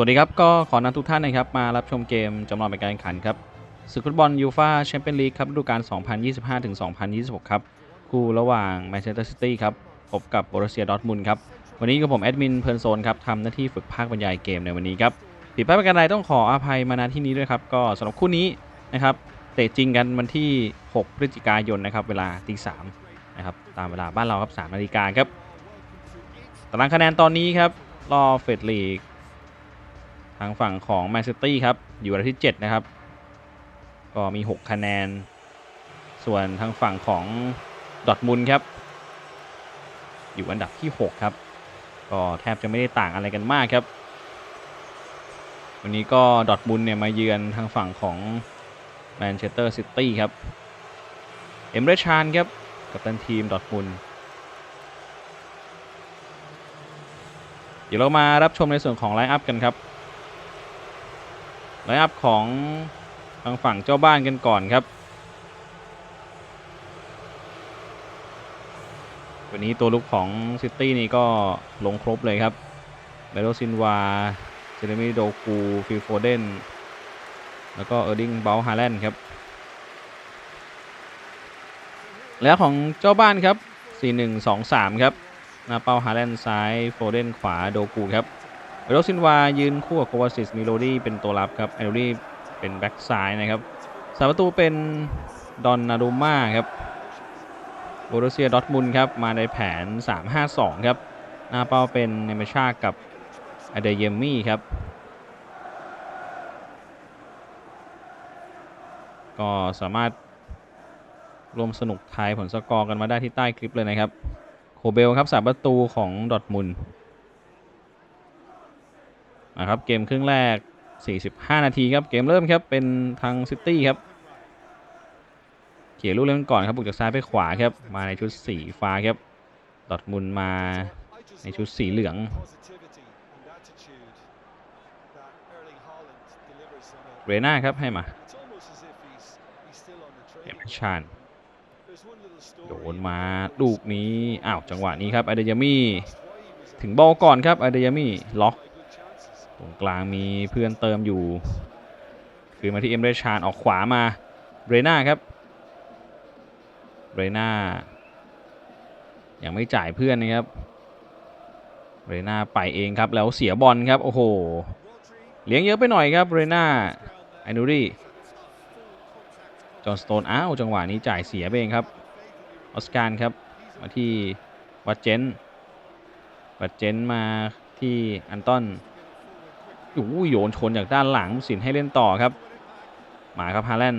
วัสดีครับก็ขอนำทุกท่านนะครับมารับชมเกมจำลองเป็นการแข่งขันครับศึกฟุตบอลยูฟาแชมเปี้ยนลีกครับฤดูกาล 2025ถึง2026 ครับคู่ระหว่างแมนเชสเตอร์ซิตี้ครับพบกับโบรเซียดอร์ทมุนครับวันนี้กับผมแอดมินเพลินโซนครับทำหน้าที่ฝึกภาคบรรยายเกมในวันนี้ครับผิดพลาดประการใดต้องขออภัยมาณที่นี้ด้วยครับก็สำหรับคู่นี้นะครับเตะจริงกันวันที่ 6 พฤศจิกายนนะครับเวลาตีสามนะครับตามเวลาบ้านเราครับ3นาฬิกาครับตารางคะแนนตอนนี้ครับรอเฟดลีก ทางฝั่งของแมนซิตี้ครับ อยู่อันดับที่ 7 นะครับ ก็มี 6 คะแนน ส่วนทางฝั่งของดอทมุนครับ อยู่อันดับที่ 6 ครับ ก็แทบจะไม่ได้ต่างอะไรกันมากครับ วันนี้ก็ดอทมุนเนี่ยมาเยือนทางฝั่งของแมนเชสเตอร์ซิตี้ครับ เอ็มเรชานครับ กับตันทีมดอทมุนเดี๋ยวเรามารับชมในส่วนของไลน์อัพกันครับ ไลอัพของทางฝั่งเจ้าบ้านกันก่อนครับ วันนี้ตัวลุกของซิตี้นี่ก็ลงครบเลยครับเบโรซินวา เจเรมีโดกูฟิลโฟเดน แล้วก็เออร์ดิงเบลฮาแลนด์ครับ แล้วของเจ้าบ้านครับ 4-1-2-3 ครับหน้าเป้าฮาแลนด์ซ้าย โฟเดนขวาโดกูครับ โรซินวายืนคู่กับโควาซิสมิโลดี้เป็นตัวรับครับไอโรดี้เป็นแบ็กซ้ายนะครับสามประตูเป็นดอนนารูมาครับโบรุเซียดอทมุนครับมาในแผน 3-5-2 ครับหน้าเป้าเป็นเนมชากับอเดเยมมี่ครับก็สามารถรวมสนุกทายผลสกอร์กันมาได้ที่ใต้คลิปเลยนะครับ โคเบลครับสามประตูของดอทมุน นะครับเกมครึ่งแรก 45 นาทีครับเกมเริ่มครับเป็นทางซิตี้ครับเขี่ยลูกเล่นก่อนครับบุกจากซ้ายไปขวาครับมาในชุดสีฟ้าครับดอทมุนมาในชุดสีเหลืองเรน่าครับให้มาเอ็มชานโดนมาลูกนี้อ้าวจังหวะนี้ครับอเดยามี่ถึงบอลก่อนครับอเดยามี่ล็อก ตรงกลางมีเพื่อนเติมอยู่ คือมาที่เอ็มเรชานออกขวามาเรน่าครับเรน่ายังไม่จ่ายเพื่อนนะครับเรน่าไปเองครับแล้วเสียบอลครับ โอ้โห เลี้ยงเยอะไปหน่อยครับเรน่าไอนูรี่จอห์นสโตนอ้าวจังหวะนี้จ่ายเสียไปเองครับออสการ์ครับมาที่วัดเจนวัดเจนมาที่อันตัน อ้โยนชนจากด้านหลังสินให้เล่นต่อครับ มาครับฮาแลน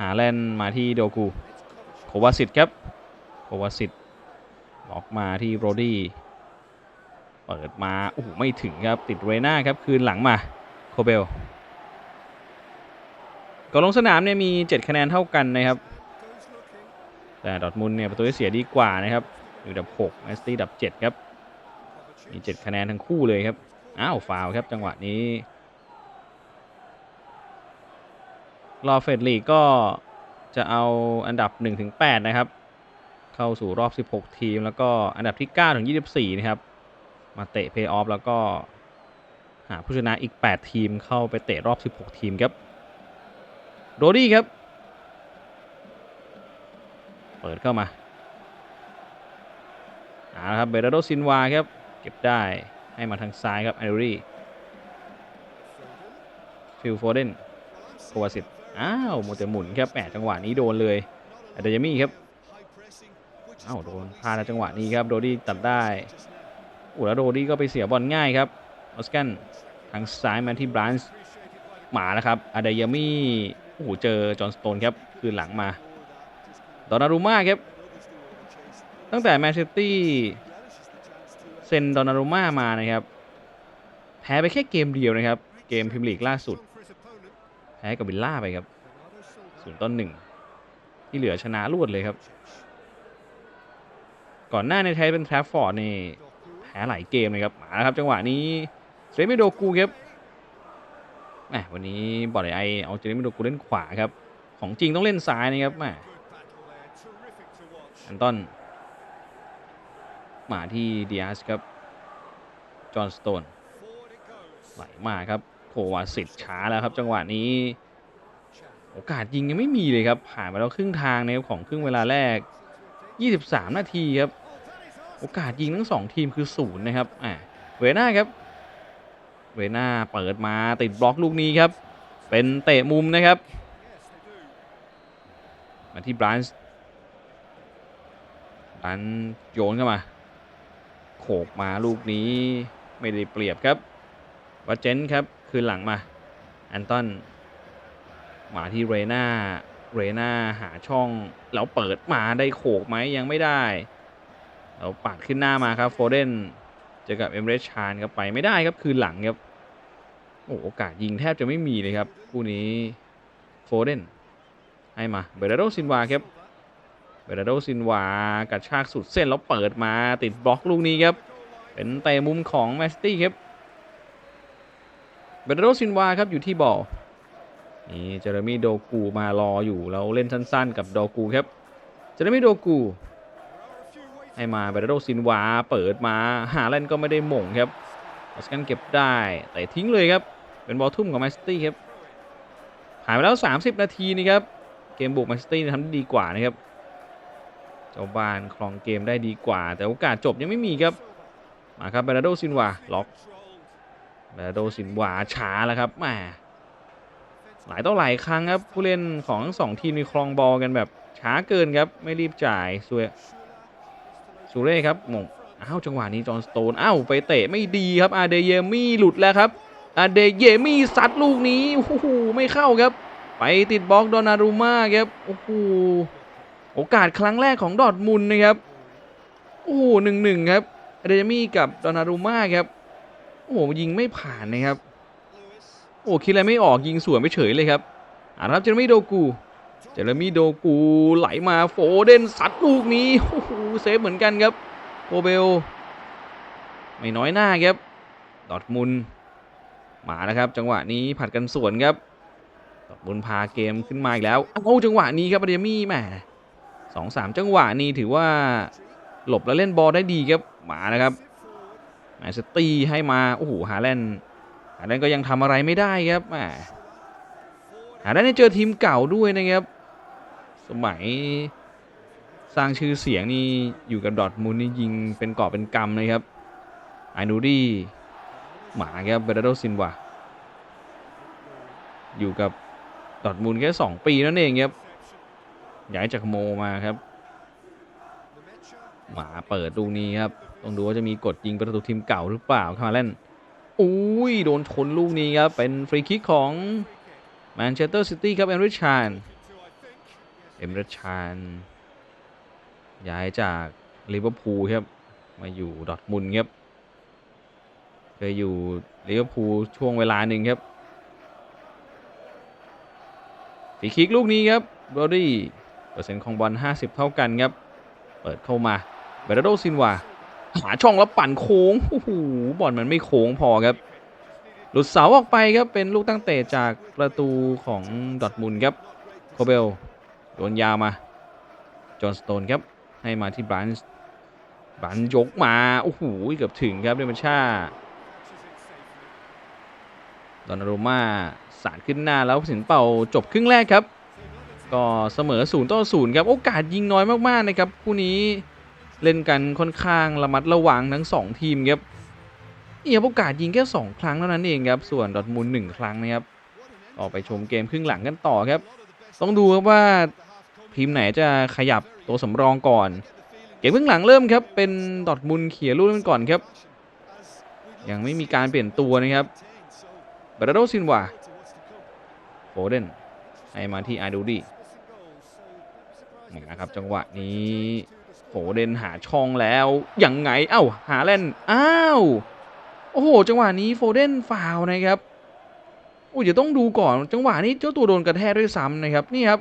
ฮาแลนมาที่โดกูโควาสิตครับโควาสิตล็อกมาที่โรดี้เปิดมาโอ้โหไม่ถึงครับติดเรน่าครับคืนหลังมาโคเบลก่อนลงสนามเนี่ยมี 7 คะแนนเท่ากันนะครับ แต่ดอทมุนเนี่ยประตูได้เสียดีกว่านะครับ อยู่ดับ6แมนซิตี้ดับ 7 ครับ มี 7 คะแนนทั้งคู่เลยครับ อ้าวฟาวครับจังหวะนี้รอเฟดลีกก็จะเอาอันดับ 1-8 นะครับ เข้าสู่รอบ 16 ทีม แล้วก็อันดับที่9-24 นะครับ มาเตะเพย์ออฟแล้วก็หาผู้ชนะอีก 8 ทีมเข้าไปเตะรอบ 16 ทีมครับโรดี้ครับ เปิดเข้ามาเอาละครับเบรโดซินวาครับ เก็บได้ ให้มาทางซ้ายครับไอรีฟิลโฟเดนโควาสิตอ้าวโมเตหมุนครับแปดจังหวะนี้โดนเลยอาเดยามี่ครับอ้าวโดนพลาดในจังหวะนี้ครับโดดี้ตัดได้อู้แล้วโดดี้ก็ไปเสียบอลง่ายครับออสกันทางซ้ายมาที่บรานส์หมาแล้วครับอาเดยามี่โอ้โหเจอจอห์นสโตนครับคืนหลังมาดอนารูมาครับตั้งแต่แมนเชสเตอร์ เซนดอนารุม่ามานะครับ แพ้ไปแค่เกมเดียวนะครับ เกมพรีเมียร์ลีกล่าสุด แพ้กับวิลล่าไปครับศูนย์ต้นหนึ่งที่เหลือชนะรวดเลยครับ ก่อนหน้าในไทยเป็นแทรฟฟอร์ดนี่แพ้หลายเกมเลยครับมาแล้วครับ จังหวะนี้เจเรมิโดกูครับแหมวันนี้บอลไอเอาเจเรมิโดกูเล่นขวาครับ ของจริงต้องเล่นซ้ายนะครับแหมอันตัน มาที่ดิอาสครับ จอห์นสโตนไหลมาครับโควาสิทธิ์ช้าแล้วครับ จังหวะนี้ โอกาสยิงยังไม่มีเลยครับ ผ่านมาแล้วครึ่งทางนะครับของครึ่งเวลาแรก 23 นาทีครับ โอกาสยิงทั้งสองทีมคือศูนย์นะครับอ่าเวน่าครับ เวน่าเปิดมาติดบล็อกลูกนี้ครับ เป็นเตะมุมนะครับ มาที่บรันส์บรันส์โยนเข้ามาโข กมาลูกนี้ไม่ได้เปรียบครับวัเจนครับคืนหลังมาแอนตันมาที่เรนาเรนาหาช่องแล้วเปิดมาได้โขกไหมยังไม่ได้เราปัดขึ้นหน้ามาครับโฟเดนเจอกับเอมเรชานครับไปไม่ได้ครับคืนหลังครับโอ้โอกาสยิงแทบจะไม่มีเลยครับคู่นี้โฟเดนให้มาเบรโดซินวาครับ เบรโดซินวากระชากสุดเส้นแล้วเปิดมาติดบล็อกลูกนี้ครับ เป็นเตะมุมของแมสตี้ครับเบรโดซินวาครับอยู่ที่บอลนี่เจอร์มี่โดกูมารออยู่แล้วเล่นสั้นๆ กับโดกูครับ เจอร์มี่โดกู ให้มาเบรโดซินวาเปิดมาหาแลนก็ไม่ได้หม่งครับออสกันเก็บได้แต่ทิ้งเลยครับ เป็นบอลทุ่มของแมนซิตี้ครับผ่านไปแล้ว 30 นาทีนี่ครับ เกมบุกแมนซิตี้ทำได้ดีกว่านะครับ เจ้าบ้านครองเกมได้ดีกว่า แต่โอกาสจบยังไม่มีครับ มาครับเบรโดซินวาล็อกเบรโดซินวาช้าแล้วครับแหมหลายต่อหลายครั้งครับผู้เล่นของทั้งสองทีมมีครองบอลกันแบบช้าเกินครับไม่รีบจ่ายสวยซูเร่ครับมงอ้าวจังหวะนี้จอห์นสโตนอ้าวไปเตะไม่ดีครับอาเดเยมี่หลุดแล้วครับอาเดเยมี่ซัดลูกนี้โอ้โหไม่เข้าครับ ไปติดบล็อกดอนารูมาครับโอ้โห โอกาสครั้งแรกของดอร์ทมุนนะครับ โอ้โหหนึ่งหนึ่งครับเดเมี่กับดอนารูมาครับ โอ้โหยิงไม่ผ่านนะครับ โอ้คิดอะไรไม่ออกยิงสวนไปเฉยเลยครับอ่าครับเจอร์มี่โดกู เจอร์มี่โดกูไหลมาโฟเดนซัดลูกนี้ โอ้โหเซฟเหมือนกันครับโอเบล ไม่น้อยหน้าครับ ดอร์ทมุนมาแล้วครับ จังหวะนี้ผัดกันสวนครับดอร์ทมุนพาเกมขึ้นมาอีกแล้ว เอ้าจังหวะนี้ครับเดมี่แหม สองสามจังหวะนี้ถือว่าหลบแล้วเล่นบอลได้ดีครับมาแล้วครับแมนซิตี้ให้มาโอ้โหฮาแลนด์ฮาแลนก็ยังทำอะไรไม่ได้ครับแหมฮาแลนด์เนี่ยเจอทีมเก่าด้วยนะครับ สมัยสร้างชื่อเสียงนี่อยู่กับดอทมุนด์นี่ยิงเป็นกอบเป็นกำเลยครับไอนูดี้หมาครับเบรโดซินวาอยู่กับดอทมุนแค่2ปีนั่นเองครับ ย้ายจากโมมาครับหมาเปิดลูกนี้ครับ ต้องดูว่าจะมีกดยิงประตูทีมเก่าหรือเปล่าคาร์เล่นอุ้ย โดนชนลูกนี้ครับ เป็นฟรีคิกของแมนเชสเตอร์ซิตี้ครับ เอนริชาน เอมรัชาน ย้ายจากลิเวอร์พูลครับ มาอยู่ดอทมุนครับ เคยอยู่ลิเวอร์พูลช่วงเวลาหนึ่งครับฟรีคิกลูกนี้ครับโรดี้ เปอร์เซ็นต์ของบอล50 เท่ากันครับ เปิดเข้ามาเบรโดซินวาหาช่องแล้วปั่นโค้งโอ้โหบอลมันไม่โค้งพอครับ หลุดเสาออกไปครับ เป็นลูกตั้งเตะจากประตูของดอทมุนครับโคเบลโยนยาวมา จอห์นสโตนครับ ให้มาที่บรันส์บรันส์ยกมา โอ้โหเกือบถึงครับเดมันชาดอนนารุมาสาดขึ้นหน้าแล้วสินเป่าจบครึ่งแรกครับ ก็เสมอ0ต่อ0ครับ โอกาสยิงน้อยมากๆนะครับ คู่นี้เล่นกันค่อนข้างระมัดระวังทั้ง 2 ทีมครับเนี่ครับโอกาสยิงแค่ 2 ครั้งเท่านั้นเองครับ ส่วนดอร์ทมุนด์1ครั้งนะครับออกไปชมเกมครึ่งหลังกันต่อครับ ต้องดูครับว่าทีมไหนจะขยับตัวสำรองก่อน เกมครึ่งหลังเริ่มครับ เป็นดอทมุนด์เขี่ยลูกนั้นก่อนครับ ยังไม่มีการเปลี่ยนตัวนะครับบราโดซินวาโฟเดนให้มาที่อาดูดี นะครับจังหวะนี้โฟเดนหาช่องแล้วยังไงเอ้าหาแลนอ้าวโอ้โหจังหวะนี้โฟเดนฟาวนะครับโอ้ยเดี๋ยวต้องดูก่อนจังหวะนี้เจ้าตัวโดนกระแทกด้วยซ้ำนะครับนี่ครับ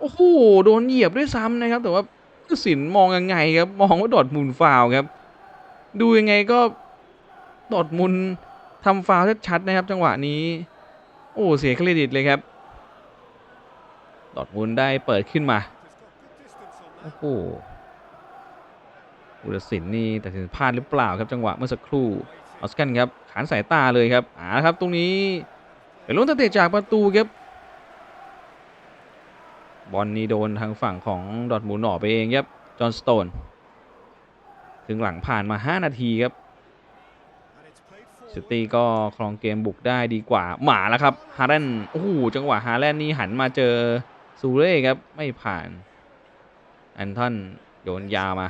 โอ้โหโดนเหยียบด้วยซ้ำนะครับ แต่ว่าผู้สินมองยังไงครับมองว่าดอดมุนฟาวครับ ดูยังไงก็ดอดมุนทำฟาวชัดๆนะครับ จังหวะนี้ โอ้เสียเครดิตเลยครับ ดอดมุนได้เปิดขึ้นมา โอ้โหผู้ตัดสินนี่แตัดสินพลาดหรือเปล่าครับจังหวะเมื่อสักครู่ออสกันครับขานสายตาเลยครับอ่าครับตรงนี้เป็นลุ้นตั้งแต่จากประตูครับบอลนี้โดนทางฝั่งของดอทมุนด์ออไปเองครับจอห์นสโตนถึงหลังผ่านมา 5 นาทีครับซิตี้ก็ครองเกมบุกได้ดีกว่าหมาแล้วครับฮาร์แลนโอ้โหจังหวะฮาร์แลนนี่หันมาเจอ ซูเร่ครับ ไม่ผ่าน แอนทอนโยนยาวมา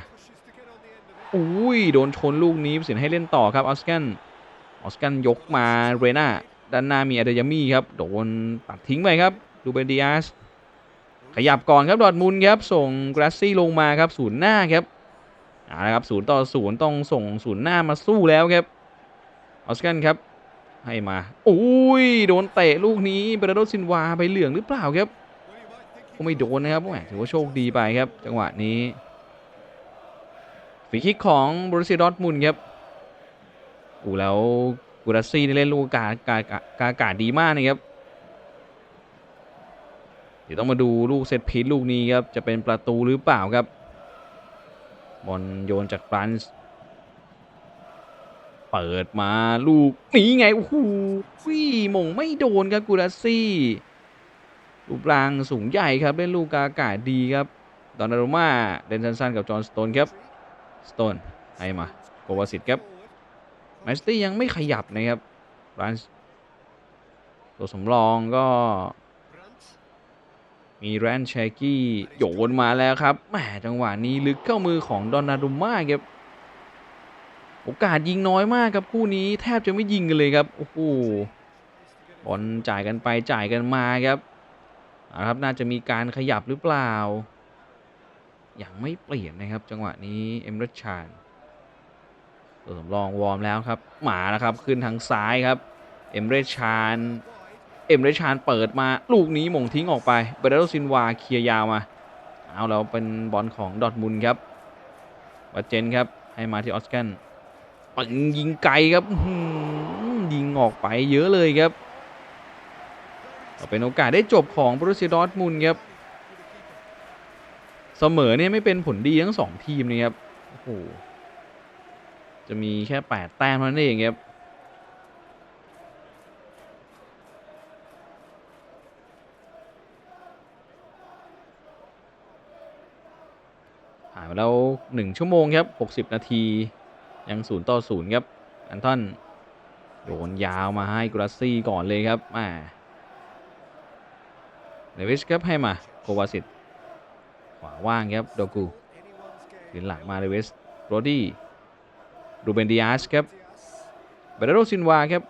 อุ้ย โดนชนลูกนี้สินให้เล่นต่อครับออสกันออสกันยกมาเรนาด้านหน้ามีอเดยามี่ครับ โดนตัดทิ้งไปครับดูเบนดิอาสขยับก่อนครับ ดอร์ทมุนครับ ส่งกราซี่ลงมาครับศูนย์หน้าครับเอาละครับศูนย์ต่อศูนย์ต้องส่งศูนย์หน้ามาสู้แล้วครับออสกันครับ ให้มาอุ้ย โดนเตะลูกนี้เบรโดซินวาไปเหลืองหรือเปล่าครับ ก็ไม่โดนนะครับแหมถือว่าโชคดีไปครับ จังหวะนี้ฟรีคิกของบรูซีดอร์ทมุนครับอูแล้วกูรัสซี่เล่นลูกกากากากากาดีมากนะครับ เดี๋ยวต้องมาดูลูกเซตพีทลูกนี้ครับ จะเป็นประตูหรือเปล่าครับ บอลโยนจากฟรานซ์เปิดมาลูกนี้ไง โอ้โหฟี่มงไม่โดนครับกูรัสซี่ รูปร่างสูงใหญ่ครับเล่นลูกกาอากาศดีครับดอนนารุม่าเดนซันซันกับจอห์นสโตนครับสโตนให้มาโกวาสิตครับแมสตี้ยังไม่ขยับนะครับรันตัวสำรองก็ มีแรนเชกี้โยนมาแล้วครับแหมจังหวะนี้ลึกเข้ามือของดอนนารุม่าครับโอกาสยิงน้อยมากครับคู่นี้แทบจะไม่ยิงกันเลยครับโอ้โหบอลจ่ายกันไปจ่ายกันมาครับ เอาละครับน่าจะมีการขยับหรือเปล่า อยังไม่เปลี่ยนนะครับ จังหวะนี้เอมเรชานตัวสำรองวอร์มแล้วครับ หมาแล้วครับขึ้นทางซ้ายครับ เอมเรชานเอมเรชานเปิดมาลูกนี้มงทิ้งออกไปเบรโดซินวาเคลียร์ยาวมา เอาแล้วเป็นบอลของดอทมุนครับวัดเจนครับให้มาที่ออสกันปึงยิงไกลครับยิงออกไปเยอะเลยครับ เป็นโอกาสได้จบของบรูซียดอร์ทมุนครับเสมอเนี่ยไม่เป็นผลดีทั้งสองทีมนะครับโอ้โหจะมีแค่ 8 แต้มเท่านั้นเองครับผ่านไปแล้ว 1 ชั่วโมงครับ 60 นาที ยัง 0 ต่อ 0 ครับ อันทอนโยนยาวมาให้กราซี่ก่อนเลยครับมา เนวิชครับให้มาโควาสิตขวาว่างครับโดกูหลินหลังมาเลเวสโรดี้รูเบนดิอาสครับเบรโรซินวาครับ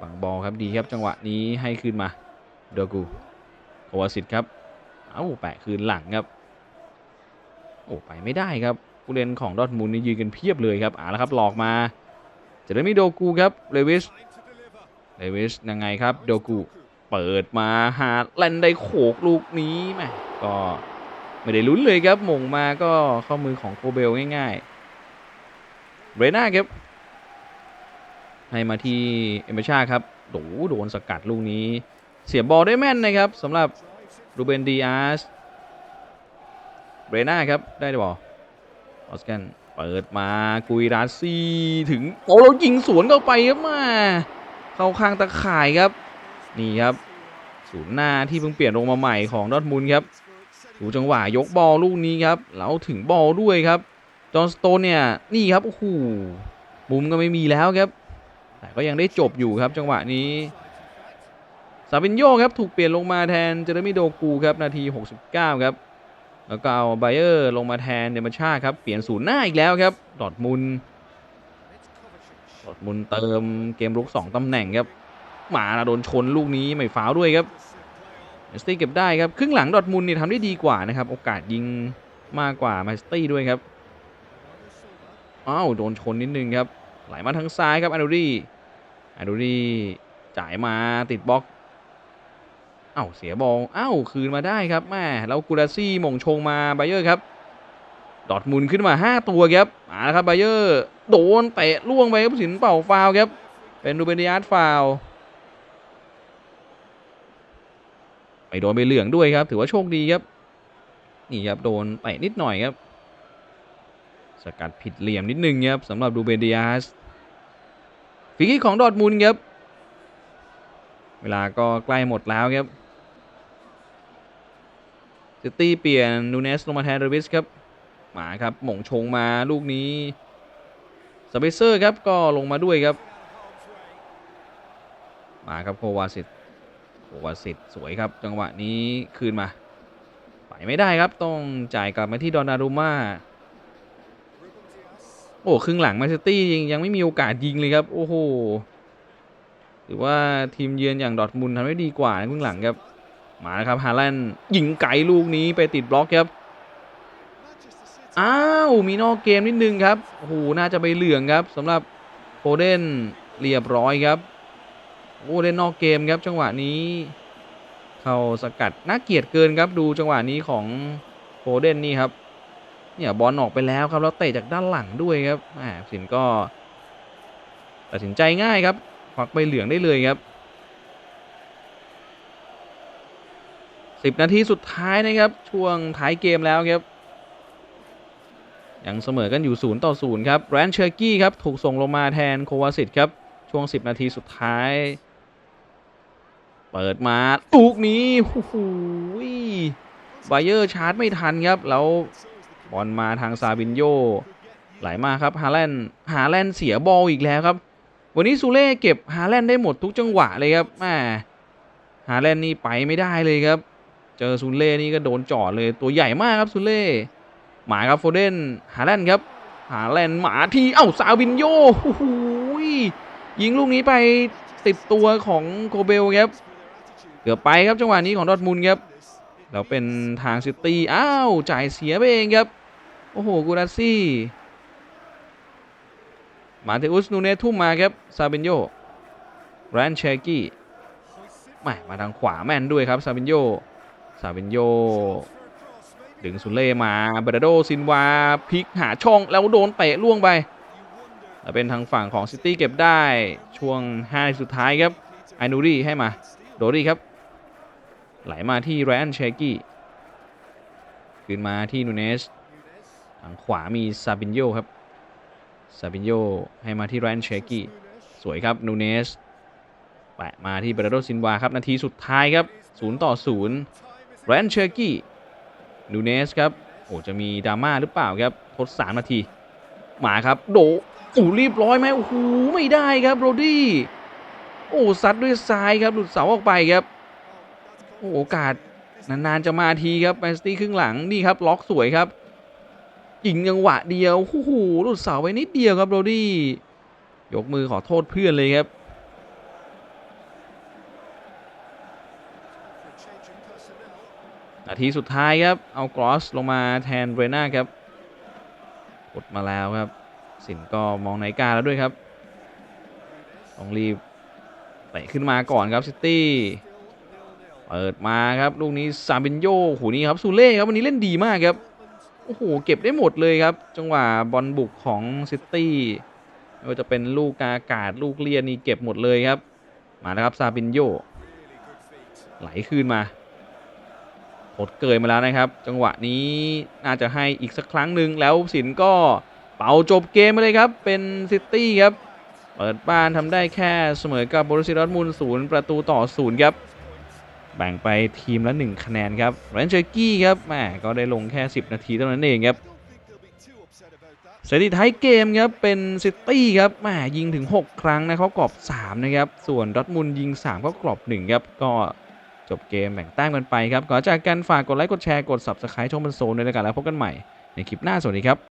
บังบอลครับดีครับจังหวะนี้ให้คืนมาโดกูโอวาสิตครับเอ้าแปะคืนหลังครับโอ้ไปไม่ได้ครับผู้เล่นของดอทมุนด์นี่ยืนกันเพียบเลยครับอ่าแล้วครับหลอกมาจะได้ม่โดกูครับเลวิสเลวิสยังไงครับโดกู เปิดมาหาแลนได้โขกลูกนี้แหมก็ไม่ได้ลุ้นเลยครับมงมาก็เข้ามือของโคเบลง่ายๆเบรน่าครับ ให้มาที่เอเมชาครับโดโดนสกัดลูกนี้ เสียบอลได้แม่นนะครับสำหรับรูเบนดีอาสเบรน่าครับ ได้บอลออสกันเปิดมากุยราซี่ถึงโอ้เรายิงสวนเข้าไปครับมา เข้าข้างตะข่ายครับ นี่ครับศูนย์หน้าที่เพิ่งเปลี่ยนลงมาใหม่ของดอทมุนด์ครับดูจังหวะยกบอลลูกนี้ครับแล้วถึงบอลด้วยครับจอห์นสโตนเนี่ยนี่ครับโอ้โหมุมก็ไม่มีแล้วครับ แต่ก็ยังได้จบอยู่ครับจังหวะนี้ซาบินโยครับถูกเปลี่ยนลงมาแทนเจเรมิโดกูครับนาที 69 ครับแล้วก็เอาไบเออร์ลงมาแทนเดมาชาครับเปลี่ยนศูนย์หน้าอีกแล้วครับดอร์ทมุนด์ดอทมุนเติมเกมรุก 2ตำแหน่งครับ มานะโดนชนลูกนี้ไม่ฟาวด้วยครับมนสตี้เก็บได้ครับ ครึ่งหลังดอร์ทมุนด์นี่ยทำได้ดีกว่านะครับ โอกาสยิงมากกว่ามนสตี้ด้วยครับอ้าวโดนชนนิดนึงครับ ไหลมาทางซ้ายครับอานูรีอานูรีจ่ายมาติดบล็อกอ้าวเสียบอลอ้าวคืนมาได้ครับแม่แล้วกูราซี่มงชงมาไบเยอร์ครับ ดอร์ทมุนขึ้นมา 5 ตัวครับมาแล้วครับไบเยอร์ โดนเตะล่วงไปครับสินเป่าฟาวครับ เป็นดูเบนดิอาร์ตฟาวล์ ไปโดนไปเหลืองด้วยครับ ถือว่าโชคดีครับนี่ครับโดนเตะนิดหน่อยครับ สกัดผิดเหลี่ยมนิดนึงครับสำหรับดูเบนดิอาสฟรีคิกของดอร์ทมุนด์ครับ เวลาก็ใกล้หมดแล้วครับซิตี้เปลี่ยนนูเนสลงมาแทนเดวิสครับมาครับหม่งชงมาลูกนี้สเปเซอร์ครับก็ลงมาด้วยครับ มาครับโควาสิต วาสิตสวยครับ จังหวะนี้คืนมา ไปไม่ได้ครับ ต้องจ่ายกลับมาที่ดอนนารุม่าโอ้ครึ่งหลังแมนซิตี้ยังยังไม่มีโอกาสยิงเลยครับ โอ้โหถือว่าทีมเยือนอย่างดอทมุนทำได้ดีกว่าในครึ่งหลังครับ มาแล้วครับฮาแลนด์ยิงไกลลูกนี้ไปติดบล็อกครับอ้าวมีนอกเกมนิดนึงครับโอ้โหน่าจะไปเหลืองครับสำหรับโฟเดนเรียบร้อยครับ โอ้เล่นนอกเกมครับจังหวะนี้ เข้าสกัดน่าเกลียดเกินครับดูจังหวะนี้ของโฟเดนนี่ครับเนี่ยบอลออกไปแล้วครับแล้วเตะจากด้านหลังด้วยครับแหมสินก็ตัดสินใจง่ายครับควักใบเหลืองได้เลยครับ10นาทีสุดท้ายนะครับ ช่วงท้ายเกมแล้วครับ ยังเสมอกันอยู่ 0 ต่อ 0 ครับแรนเชอร์กี้ครับ ถูกส่งลงมาแทนโควาสิตครับ ช่วง 10 นาทีสุดท้าย เปิดมาลูกนี้โอ้โหไบเยอร์ชาร์จไม่ทันครับ แล้วบอลมาทางซาบินโยไหลมาครับฮาแลนด์ฮาแลนด์เสียบอลอีกแล้วครับ วันนี้ซูเล่เก็บฮาแลนด์ได้หมดทุกจังหวะเลยครับแหมฮาแลนด์นี่ไปไม่ได้เลยครับ เจอซูเล่นี่ก็โดนจอดเลยตัวใหญ่มากครับซูเล่หมาครับโฟเดนฮาแลนด์ครับฮาแลนด์หมาที่เอ้าซาบินโยโอ้โหยิงลูกนี้ไปติดตัวของโคเบลครับ เกือบไปครับจังหวะนี้ของดอทมุนครับแล้วเป็นทางซิตี้อ้าวจ่ายเสียไปเองครับ โอ้โหกูรัสซี่มาเทอุสนูเนทุ่มมาครับซาเบนโยแรนเชกี้มามาทางขวาแม่นด้วยครับซาเบนโยซาเบนโยดึงสุเล่มาเบรโดซินวาพลิกหาช่องแล้วโดนเตะล่วงไปแล้วเป็นทางฝั่งของซิตี้เก็บได้ช่วง5สุดท้ายครับไอนูรี่ให้มา โดรี่ครับ ไหลมาที่แรนเชกี้คืนมาที่นูเนสทางขวามีซาบินโยครับซาบินโยให้มาที่แรนเชกี้สวยครับนูเนสแปะมาที่เบรโดซินวาครับ นาทีสุดท้ายครับ0ต่อ0แรนเชกี้นูเนสครับโอ้จะมีดราม่าหรือเปล่าครับทด 3 นาที มาครับ โดอู้รีบร้อยไหมโอ้โหไม่ได้ครับโรดี้โอ้ซัดด้วยซ้ายครับหลุดเสาออกไปครับ โอ้โอกาสนานๆจะมาทีครับแมนซิตี้ครึ่งหลังนี่ครับล็อกสวยครับยิงจังหวะเดียวโอ้โหหลุดเสาไปนิดเดียวครับโรดี้ยกมือขอโทษเพื่อนเลยครับนาทีสุดท้ายครับ เอากรอสลงมาแทนเรน่าครับกดมาแล้วครับ สินก็มองนาฬิกาแล้วด้วยครับ ต้องรีบเตะขึ้นมาก่อนครับซิตี้ เปิดมาครับลูกนี้ซาบินโยหูนี้ครับซูเล่ครับวันนี้เล่นดีมากครับโอ้โหเก็บได้หมดเลยครับ จังหวะบอลบุกของซิตี้ไม่ว่าจะเป็นลูกกาอากาศลูกเลียนนี่เก็บหมดเลยครับ มาแล้วครับซาบินโยไหลคืนมาหดเกยมาแล้วนะครับ จังหวะนี้น่าจะให้อีกสักครั้งหนึ่งแล้วสินก็เป่าจบเกมไปเลยครับ เป็นซิตี้ครับ เปิดบ้านทำได้แค่เสมอกับบรูซิดอทมุนด์ศูนย์ประตูต่อศูนย์ครับ แบ่งไปทีมละ 1 คะแนนครับแรนเชอร์กี้ครับแหมก็ได้ลงแค่ 10 นาทีเท่านั้นเองครับสถิติท้ายเกมครับเป็นซิตี้ครับแหมยิงถึง 6 ครั้งนะเขากรอบ 3 นะครับ ส่วนดอร์ทมุนยิง 3 ก็กรอบ 1 ครับ ก็จบเกมแบ่งแต้มกันไปครับก่อนจากกันฝากกดไลค์กดแชร์กด Subscribe ช่องบันโซนในรายการแล้วพบกันใหม่ในคลิปหน้าสวัสดีครับ